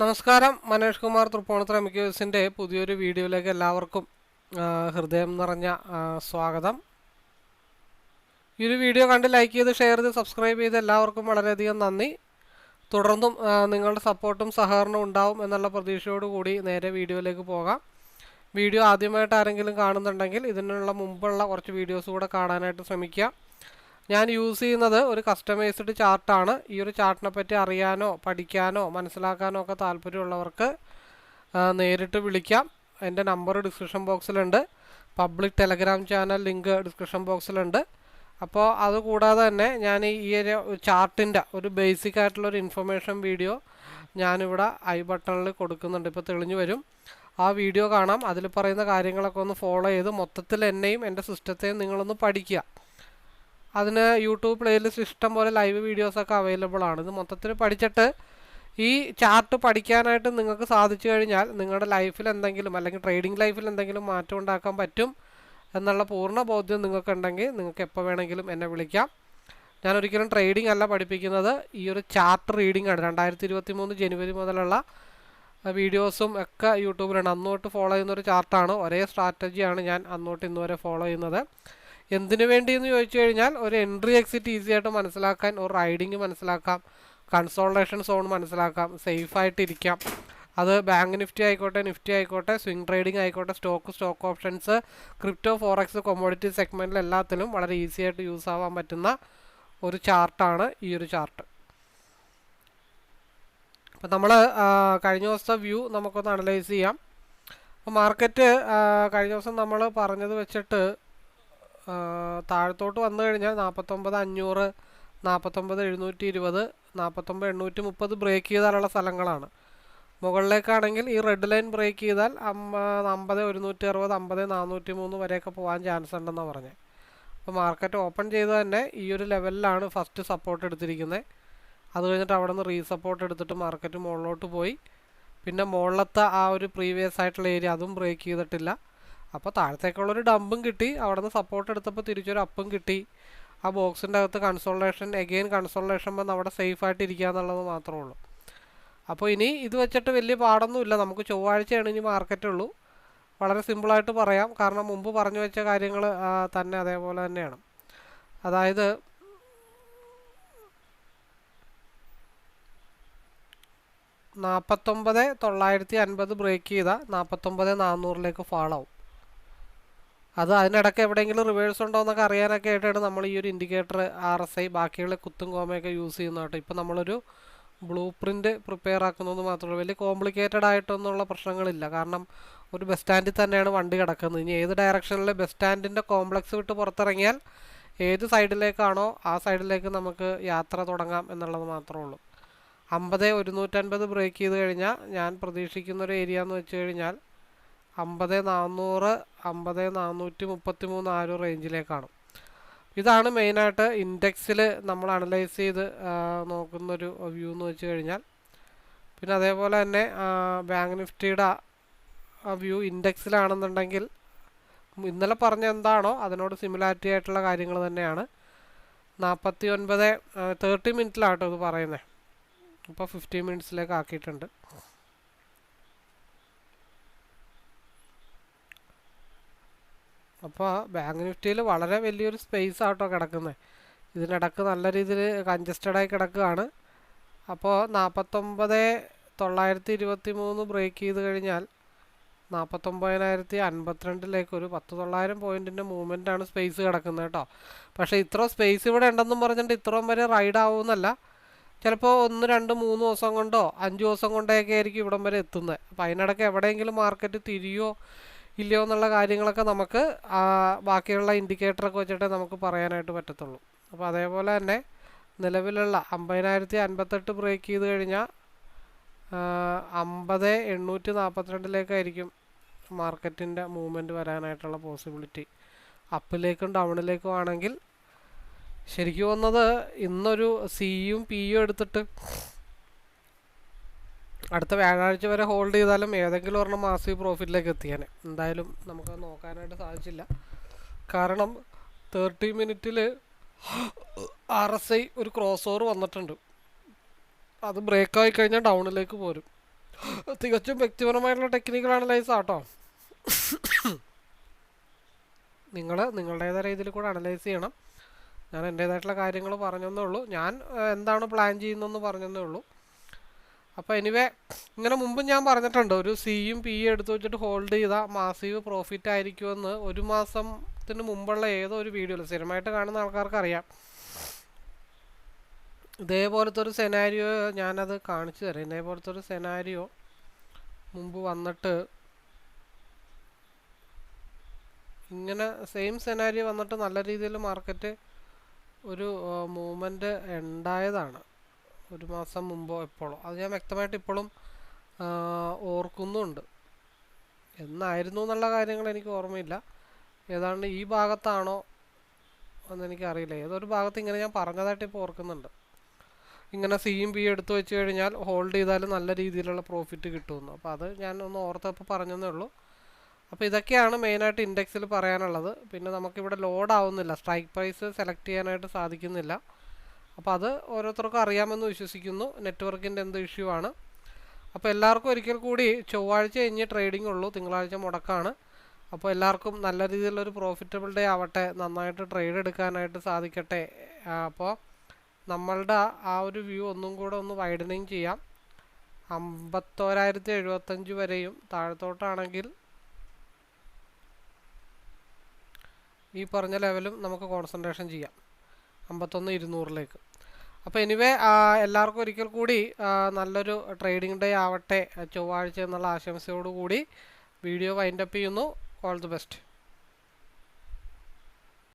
നമസ്കാരം മനേഷ് കുമാർ തൃപ്പൂണിത്തുറ മിക്യൂസിന്റെ പുതിയൊരു വീഡിയോയിലേക്ക് എല്ലാവർക്കും ഹൃദയം നിറഞ്ഞ സ്വാഗതം. ഈ ഒരു വീഡിയോ കണ്ട് ലൈക്ക് ചെയ്ത് ഷെയർ ചെയ്ത് സബ്സ്ക്രൈബ് ചെയ്ത് എല്ലാവർക്കും വളരെയധികം നന്ദി. തുടർന്നും നിങ്ങളുടെ സപ്പോർട്ടും സഹകരണവും ഉണ്ടാവും എന്നുള്ള പ്രതീക്ഷയോടുകൂടി നേരെ വീഡിയോയിലേക്ക് പോകാം. വീഡിയോ ആദ്യമായിട്ട് ആരെങ്കിലും കാണുന്നുണ്ടെങ്കിൽ ഇതിനുള്ള മുമ്പുള്ള കുറച്ച് വീഡിയോസ് കൂടെ കാണാനായിട്ട് ശ്രമിക്കുക. ഞാൻ യൂസ് ചെയ്യുന്നത് ഒരു കസ്റ്റമൈസ്ഡ് ചാർട്ടാണ്. ഈ ഒരു ചാർട്ടിനെ പറ്റി അറിയാനോ പഠിക്കാനോ മനസ്സിലാക്കാനോ ഒക്കെ താല്പര്യമുള്ളവർക്ക് നേരിട്ട് വിളിക്കാം. എന്റെ number description ബോക്സിലുണ്ട്. Public Telegram channel link description ബോക്സിലുണ്ട്. അപ്പോൾ അതുകൂടാതെ തന്നെ ഞാൻ ഈ ഒരു ചാർട്ടിന്റെ ഒരു ബേസിക് ആയിട്ടുള്ള ഒരു ഇൻഫർമേഷൻ വീഡിയോ ഞാനിവിടെ ഐ ബട്ടണിൽ കൊടുക്കുന്നുണ്ട്. ഇപ്പോൾ തെളിഞ്ഞു വരും. ആ വീഡിയോ കാണാം. അതിൽ പറയുന്ന കാര്യങ്ങളൊക്കെ ഒന്ന് ഫോളോ ചെയ്ത് മൊത്തത്തിൽ എന്നെയും എന്റെ സിസ്റ്റത്തെയും നിങ്ങളൊന്ന് പഠിക്കുക. അതിന് യൂട്യൂബ് പ്ലേലിസ്റ്റ് ഇഷ്ടം പോലെ ലൈവ് വീഡിയോസൊക്കെ അവൈലബിൾ ആണ്. ഇത് മൊത്തത്തിൽ പഠിച്ചിട്ട് ഈ ചാർട്ട് പഠിക്കാനായിട്ട് നിങ്ങൾക്ക് സാധിച്ചു കഴിഞ്ഞാൽ നിങ്ങളുടെ ലൈഫിൽ എന്തെങ്കിലും അല്ലെങ്കിൽ ട്രേഡിംഗ് ലൈഫിൽ എന്തെങ്കിലും മാറ്റം ഉണ്ടാക്കാൻ പറ്റും എന്നുള്ള പൂർണ ബോധ്യം നിങ്ങൾക്കുണ്ടെങ്കിൽ നിങ്ങൾക്ക് എപ്പോൾ വേണമെങ്കിലും എന്നെ വിളിക്കാം. ഞാൻ ഒരിക്കലും ട്രേഡിംഗ് അല്ല പഠിപ്പിക്കുന്നത്. ഈ ഒരു ചാർട്ട് റീഡിംഗ് ആണ്. രണ്ടായിരത്തി ഇരുപത്തി മൂന്ന് ജനുവരി മുതലുള്ള വീഡിയോസും ഒക്കെ യൂട്യൂബിലാണ് അന്നോട്ട് ഫോളോ ചെയ്യുന്ന ഒരു ചാർട്ടാണ് ഒരേ സ്ട്രാറ്റജിയാണ് ഞാൻ അന്നോട്ട് ഇന്നുവരെ ഫോളോ ചെയ്യുന്നത്. എന്തിനു വേണ്ടി എന്ന് ചോദിച്ചു കഴിഞ്ഞാൽ ഒരു എൻട്രി എക്സിറ്റ് ഈസി ആയിട്ട് മനസ്സിലാക്കാൻ ഒരു റൈഡിങ് മനസ്സിലാക്കാം കൺസോൾട്ടേഷൻ സോൺ മനസ്സിലാക്കാം സേഫായിട്ടിരിക്കാം അത് ബാങ്ക് നിഫ്റ്റി ആയിക്കോട്ടെ നിഫ്റ്റി ആയിക്കോട്ടെ സ്വിംഗ് ട്രേഡിംഗ് ആയിക്കോട്ടെ stock stock options crypto forex commodity സെഗ്മെന്റിൽ എല്ലാത്തിലും വളരെ ഈസി ആയിട്ട് യൂസ് ആവാൻ പറ്റുന്ന ഒരു ചാർട്ടാണ് ഈ ഒരു ചാർട്ട് അപ്പോൾ നമ്മൾ കഴിഞ്ഞ ദിവസത്തെ വ്യൂ നമുക്കൊന്ന് അനലൈസ് ചെയ്യാം. അപ്പോൾ മാർക്കറ്റ് കഴിഞ്ഞ ദിവസം നമ്മൾ പറഞ്ഞത് വെച്ചിട്ട് താഴത്തോട്ട് വന്നു കഴിഞ്ഞാൽ നാൽപ്പത്തൊമ്പത് അഞ്ഞൂറ് നാൽപ്പത്തൊമ്പത് എഴുന്നൂറ്റി ഇരുപത് നാൽപ്പത്തൊമ്പത് എണ്ണൂറ്റി മുപ്പത് ബ്രേക്ക് ചെയ്താലുള്ള സ്ഥലങ്ങളാണ്. മുകളിലേക്കാണെങ്കിൽ ഈ റെഡ് ലൈൻ ബ്രേക്ക് ചെയ്താൽ അമ്പ അമ്പത് ഒരുന്നൂറ്റി അറുപത് അമ്പത് നാനൂറ്റി മൂന്ന് വരെയൊക്കെ പോകാൻ ചാൻസ് ഉണ്ടെന്നാണ് പറഞ്ഞത് അപ്പോൾ മാർക്കറ്റ് ഓപ്പൺ ചെയ്ത് തന്നെ ഈ ഒരു ലെവലിലാണ് ഫസ്റ്റ് സപ്പോർട്ട് എടുത്തിരിക്കുന്നത് അത് കഴിഞ്ഞിട്ട് അവിടെ നിന്ന് റീസപ്പോർട്ട് എടുത്തിട്ട് മാർക്കറ്റ് മുകളിലോട്ട് പോയി. പിന്നെ മുകളിലത്തെ ആ ഒരു പ്രീവിയസ് ആയിട്ടുള്ള ഏരിയ അതും ബ്രേക്ക് ചെയ്തിട്ടില്ല. അപ്പോൾ താഴത്തേക്കുള്ളൊരു ഡമ്പും കിട്ടി. അവിടെ നിന്ന് സപ്പോർട്ട് എടുത്തപ്പോൾ തിരിച്ചൊരു അപ്പും കിട്ടി. ആ ബോക്സിന്റെ അകത്ത് കൺസോൾട്ടേഷൻ എഗെയിൻ കൺസോൾട്ടേഷൻ വന്ന് അവിടെ സേഫ് ആയിട്ട് ഇരിക്കുക എന്നുള്ളത് മാത്രമേ ഉള്ളൂ. അപ്പോൾ ഇനി ഇത് വെച്ചിട്ട് വലിയ പാടൊന്നുമില്ല നമുക്ക് ചൊവ്വാഴ്ചയാണ് ഇനി മാർക്കറ്റ് ഉള്ളൂ. വളരെ സിമ്പിളായിട്ട് പറയാം. കാരണം മുമ്പ് പറഞ്ഞു വെച്ച കാര്യങ്ങൾ തന്നെ അതേപോലെ തന്നെയാണ്. അതായത് നാൽപ്പത്തൊമ്പത് തൊള്ളായിരത്തി അൻപത് ബ്രേക്ക് ചെയ്താൽ നാൽപ്പത്തൊമ്പത് നാനൂറിലേക്ക് ഫാളാവും അത് അതിനിടയ്ക്ക് എവിടെയെങ്കിലും റിവേഴ്സ് ഉണ്ടോ എന്നൊക്കെ അറിയാനൊക്കെ ആയിട്ടാണ് നമ്മൾ ഈ ഒരു ഇൻഡിക്കേറ്റർ ആർ എസ് ഐ ബാക്കിയുള്ള കുത്തും കോമയൊക്കെ യൂസ് ചെയ്യുന്നത് കേട്ടോ. ഇപ്പോൾ നമ്മളൊരു ബ്ലൂ പ്രിന്റ് പ്രിപ്പയർ ആക്കുന്നത് മാത്രമേ വലിയ കോംപ്ലിക്കേറ്റഡ് ആയിട്ടൊന്നുള്ള പ്രശ്നങ്ങളില്ല. കാരണം ഒരു ബസ് സ്റ്റാൻഡിൽ തന്നെയാണ് വണ്ടി കിടക്കുന്നത്. ഇനി ഏത് ഡയറക്ഷനിൽ ബസ് സ്റ്റാൻഡിന്റെ കോംപ്ലക്സ് വിട്ട് പുറത്തിറങ്ങിയാൽ ഏത് സൈഡിലേക്കാണോ ആ സൈഡിലേക്ക് നമുക്ക് യാത്ര തുടങ്ങാം എന്നുള്ളത് മാത്രമേ ഉള്ളൂ. അമ്പത് ഒരുന്നൂറ്റൻപത് ബ്രേക്ക് ചെയ്ത് കഴിഞ്ഞാൽ ഞാൻ പ്രതീക്ഷിക്കുന്നൊരു ഏരിയ എന്ന് വെച്ച് കഴിഞ്ഞാൽ അമ്പത് നാനൂറ് അമ്പത് നാനൂറ്റി മുപ്പത്തി മൂന്ന് ആ ഒരു റേഞ്ചിലേക്കാണ്. ഇതാണ് മെയിനായിട്ട് ഇൻഡെക്സിൽ നമ്മൾ അനലൈസ് ചെയ്ത് നോക്കുന്നൊരു വ്യൂ എന്ന് വെച്ച് കഴിഞ്ഞാൽ. പിന്നെ അതേപോലെ തന്നെ ബാങ്ക് നിഫ്റ്റിയുടെ വ്യൂ ഇൻഡെക്സിലാണെന്നുണ്ടെങ്കിൽ ഇന്നലെ പറഞ്ഞ എന്താണോ അതിനോട് സിമിലാരിറ്റി ആയിട്ടുള്ള കാര്യങ്ങൾ തന്നെയാണ്. നാൽപ്പത്തി ഒൻപത് തേർട്ടി മിനിറ്റിലാട്ടോ ഇത് പറയുന്നത് ഇപ്പോൾ ഫിഫ്റ്റീൻ മിനിറ്റ്സിലേക്ക് ആക്കിയിട്ടുണ്ട്. അപ്പോൾ ബാങ്ക് നിഫ്റ്റിയിൽ വളരെ വലിയൊരു സ്പേസ് ആട്ടോ കിടക്കുന്നത് ഇതിനിടക്ക് നല്ല രീതിയിൽ കഞ്ചസ്റ്റഡായി കിടക്കുകയാണ്. അപ്പോൾ നാൽപ്പത്തൊമ്പത് തൊള്ളായിരത്തി ഇരുപത്തി മൂന്ന് ബ്രേക്ക് ചെയ്ത് കഴിഞ്ഞാൽ നാൽപ്പത്തൊമ്പതിനായിരത്തി അൻപത്തിരണ്ടിലേക്ക് ഒരു പത്ത് തൊള്ളായിരം പോയിന്റിന്റെ മൂവ്മെന്റാണ് സ്പേസ് കിടക്കുന്നത് കേട്ടോ. പക്ഷേ ഇത്ര സ്പേസ് ഇവിടെ ഉണ്ടെന്നും പറഞ്ഞിട്ട് ഇത്രയും വരെ റൈഡ് ആവുമെന്നല്ല ചിലപ്പോൾ ഒന്ന് രണ്ട് മൂന്ന് ദിവസം കൊണ്ടോ അഞ്ച് ദിവസം കൊണ്ടൊക്കെ ആയിരിക്കും ഇവിടം വരെ എത്തുന്നത് അപ്പോൾ അതിനിടയ്ക്ക് എവിടെയെങ്കിലും മാർക്കറ്റ് തിരിയോ ഇല്ലയോ എന്നുള്ള കാര്യങ്ങളൊക്കെ നമുക്ക് ബാക്കിയുള്ള ഇൻഡിക്കേറ്ററൊക്കെ വെച്ചിട്ട് നമുക്ക് പറയാനായിട്ട് പറ്റത്തുള്ളൂ. അപ്പോൾ അതേപോലെ തന്നെ നിലവിലുള്ള അമ്പതിനായിരത്തി അൻപത്തെട്ട് ബ്രേക്ക് ചെയ്ത് കഴിഞ്ഞാൽ അമ്പത് എണ്ണൂറ്റി നാൽപ്പത്തിരണ്ടിലേക്കായിരിക്കും മാർക്കറ്റിന്റെ മൂവ്മെന്റ് വരാനായിട്ടുള്ള പോസിബിലിറ്റി അപ്പിലേക്കും ഡൗണിലേക്കും ആണെങ്കിൽ ശരിക്കും വന്നത് ഇന്നൊരു സിയും പിയും എടുത്തിട്ട് അടുത്ത വ്യാഴാഴ്ച വരെ ഹോൾഡ് ചെയ്താലും ഏതെങ്കിലും ഒരെണ്ണം മാസീവ് പ്രോഫിറ്റിലേക്ക് എത്തിയാനെ. എന്തായാലും നമുക്ക് നോക്കാനായിട്ട് സാധിച്ചില്ല. കാരണം തേർട്ടി മിനിറ്റിൽ ആർ എസ് ഐ ഒരു ക്രോസ് ഓവർ വന്നിട്ടുണ്ട്. അത് ബ്രേക്ക് ആയി കഴിഞ്ഞാൽ ഡൗണിലേക്ക് പോരും. തികച്ചും വ്യക്തിപരമായിട്ടുള്ള ടെക്നിക്കൽ അനലൈസ് ആട്ടോ നിങ്ങൾ നിങ്ങളുടേതായ രീതിയിൽ കൂടെ അനലൈസ് ചെയ്യണം. ഞാൻ എന്റേതായിട്ടുള്ള കാര്യങ്ങൾ പറഞ്ഞെന്നേ ഉള്ളൂ. ഞാൻ എന്താണ് പ്ലാൻ ചെയ്യുന്നതെന്ന് പറഞ്ഞെന്നേ ഉള്ളൂ. അപ്പോൾ എനിവേ ഇങ്ങനെ മുമ്പ് ഞാൻ പറഞ്ഞിട്ടുണ്ട് ഒരു സിയും പി എടുത്തു വെച്ചിട്ട് ഹോൾഡ് ചെയ്താൽ മാസീവ് പ്രോഫിറ്റ് ആയിരിക്കുമെന്ന് ഒരു മാസത്തിന് മുമ്പുള്ള ഏതോ ഒരു വീഡിയോയിൽ സ്ഥിരമായിട്ട് കാണുന്ന ആൾക്കാർക്ക് അറിയാം. ഇതേപോലത്തെ ഒരു സെനാരിയോ ഞാനത് കാണിച്ചു തരാം. ഇതേപോലത്തെ ഒരു സെനാരിയോ മുമ്പ് വന്നിട്ട് ഇങ്ങനെ സെയിം സെനാരിയോ വന്നിട്ട് നല്ല രീതിയിൽ മാർക്കറ്റ് ഒരു മൂവ്മെന്റ് ഉണ്ടായതാണ്. ഒരു മാസം മുമ്പോ എപ്പോഴോ. അത് ഞാൻ വ്യക്തമായിട്ട് ഇപ്പോഴും ഓർക്കുന്നുണ്ട്. എന്നായിരുന്നു എന്നുള്ള കാര്യങ്ങൾ എനിക്ക് ഓർമ്മയില്ല. ഏതാണ്ട് ഈ ഭാഗത്താണോ എന്നെനിക്കറിയില്ല ഏതൊരു ഭാഗത്ത് ഇങ്ങനെ ഞാൻ പറഞ്ഞതായിട്ട് ഇപ്പോൾ ഓർക്കുന്നുണ്ട്. ഇങ്ങനെ സിയും ബി എടുത്തു വെച്ച് കഴിഞ്ഞാൽ ഹോൾഡ് ചെയ്താൽ നല്ല രീതിയിലുള്ള പ്രോഫിറ്റ് കിട്ടുമെന്ന്. അപ്പോൾ അത് ഞാൻ ഒന്ന് ഓർത്തപ്പോൾ പറഞ്ഞതേ ഉള്ളൂ. അപ്പോൾ ഇതൊക്കെയാണ് മെയിനായിട്ട് ഇൻഡെക്സിൽ പറയാനുള്ളത്. പിന്നെ നമുക്കിവിടെ ലോഡ് ആവുന്നില്ല. സ്ട്രൈക്ക് പ്രൈസ് സെലക്ട് ചെയ്യാനായിട്ട് സാധിക്കുന്നില്ല. അപ്പോൾ അത് ഓരോരുത്തർക്കും അറിയാമെന്ന് വിശ്വസിക്കുന്നു. നെറ്റ്വർക്കിന്റെ എന്ത് ഇഷ്യൂ ആണ്. അപ്പോൾ എല്ലാവർക്കും ഒരിക്കൽ കൂടി ചൊവ്വാഴ്ച കഴിഞ്ഞ് ട്രേഡിംഗ് ഉള്ളൂ. തിങ്കളാഴ്ച മുടക്കാണ്. അപ്പോൾ എല്ലാവർക്കും നല്ല രീതിയിലുള്ളൊരു പ്രോഫിറ്റബിൾ ഡേ ആവട്ടെ. നന്നായിട്ട് ട്രേഡ് എടുക്കാനായിട്ട് സാധിക്കട്ടെ. അപ്പോൾ നമ്മളുടെ ആ ഒരു വ്യൂ ഒന്നും കൂടെ ഒന്ന് വൈഡനിങ് ചെയ്യാം. അമ്പത്തോരായിരത്തി എഴുപത്തഞ്ച് വരെയും താഴത്തോട്ടാണെങ്കിൽ ഈ പറഞ്ഞ ലെവലും നമുക്ക് കോൺസെൻട്രേഷൻ ചെയ്യാം. അമ്പത്തൊന്ന് ഇരുന്നൂറിലേക്ക്. അപ്പോൾ എനിവേ എല്ലാവർക്കും ഒരിക്കൽ കൂടി നല്ലൊരു ട്രേഡിംഗ് ഡേ ആവട്ടെ ചൊവ്വാഴ്ച എന്നുള്ള ആശംസയോടുകൂടി വീഡിയോ വൈൻഡപ്പ് ചെയ്യുന്നു. All the best